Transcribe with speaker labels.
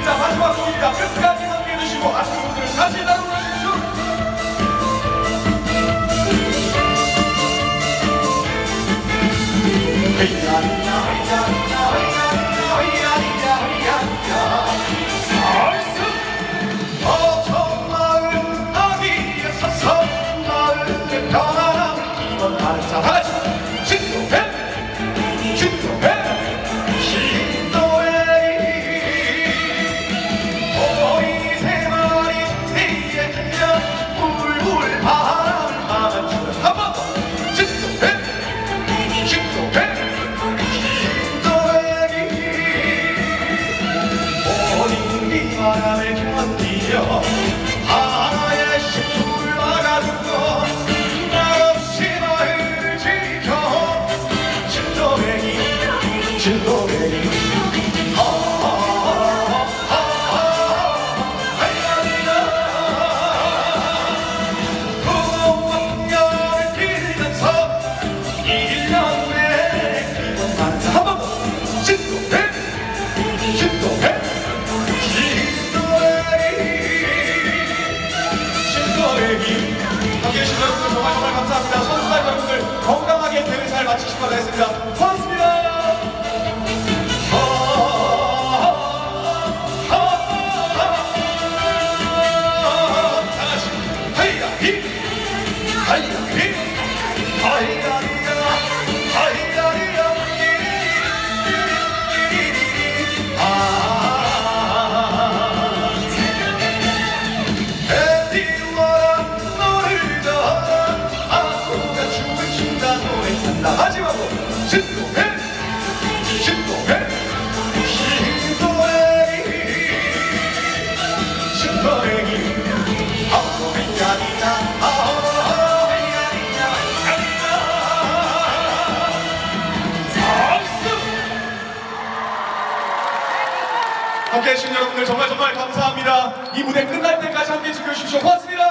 Speaker 1: 마지막 곡입니다. 끝까지 함께해 주시고 아시는 분들은 같이 따라 불러주십시오. 어청 바람에 견디며 하나의 식초를 막아주고 말없이 마을을 지켜. 진도뱅이 진도뱅이 고마운 함께 해 주신 여러분들 정말 정말 감사합니다. 선수단 여러분들 건강하게 대회 잘 마치시기 바라겠습니다 함께 해주신 여러분들 정말 정말 감사합니다. 이 무대 끝날 때까지 함께 해주십시오. 고맙습니다